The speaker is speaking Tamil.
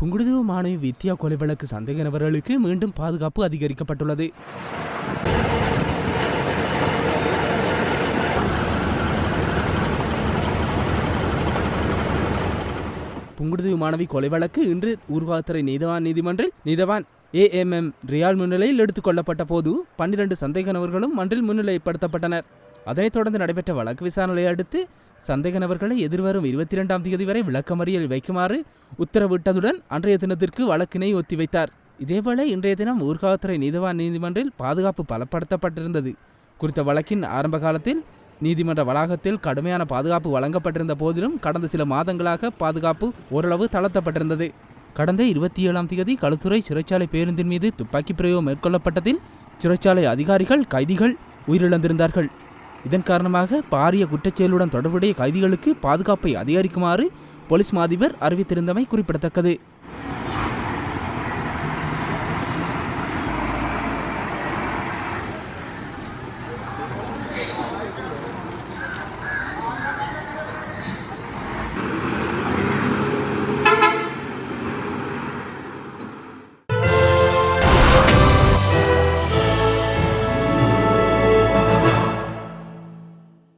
புங்குடுதீவு மாணவி வித்யா கொலை வழக்கு சந்தேக நபர்களுக்கு மீண்டும் பாதுகாப்பு அதிகரிக்கப்பட்டுள்ளது. புங்குடுதீவு மாணவி கொலை வழக்கு இன்று ஊர்காத்துறை நீதவான் நீதிமன்றில் நீதவான் ஏஎம்எம் ரியால் முன்னிலையில் எடுத்துக் கொள்ளப்பட்ட போது பன்னிரண்டு சந்தேக நபர்களும் மன்றில் முன்னிலைப்படுத்தப்பட்டனர். அதனைத் தொடர்ந்து நடைபெற்ற வழக்கு விசாரணையை அடுத்து சந்தேக நபர்களை எதிர்வரும் இருபத்தி இரண்டாம் தேதி வரை விளக்கமறியல் வைக்குமாறு உத்தரவிட்டதுடன் அன்றைய தினத்திற்கு வழக்கினை ஒத்திவைத்தார். இதேவேளை இன்றைய தினம் ஊர்காவத்துறை நீதவான் நீதிமன்றில் பாதுகாப்பு பலப்படுத்தப்பட்டிருந்தது. குறித்த வழக்கின் ஆரம்ப காலத்தில் நீதிமன்ற வளாகத்தில் கடுமையான பாதுகாப்பு வழங்கப்பட்டிருந்த போதிலும் கடந்த சில மாதங்களாக பாதுகாப்பு ஓரளவு தளர்த்தப்பட்டிருந்தது. கடந்த இருபத்தி ஏழாம் தேதி களுத்துறை சிறைச்சாலை பேருந்தின் மீது துப்பாக்கி பிரயோகம் மேற்கொள்ளப்பட்டதில் சிறைச்சாலை அதிகாரிகள் கைதிகள் உயிரிழந்திருந்தார்கள். இதன் காரணமாக பாரிய குற்றச்செயலுடன் தொடர்புடைய கைதிகளுக்கு பாதுகாப்பை அதிகரிக்குமாறு போலீஸ் மாதிபர் அறிவித்திருந்தமை குறிப்பிடத்தக்கது.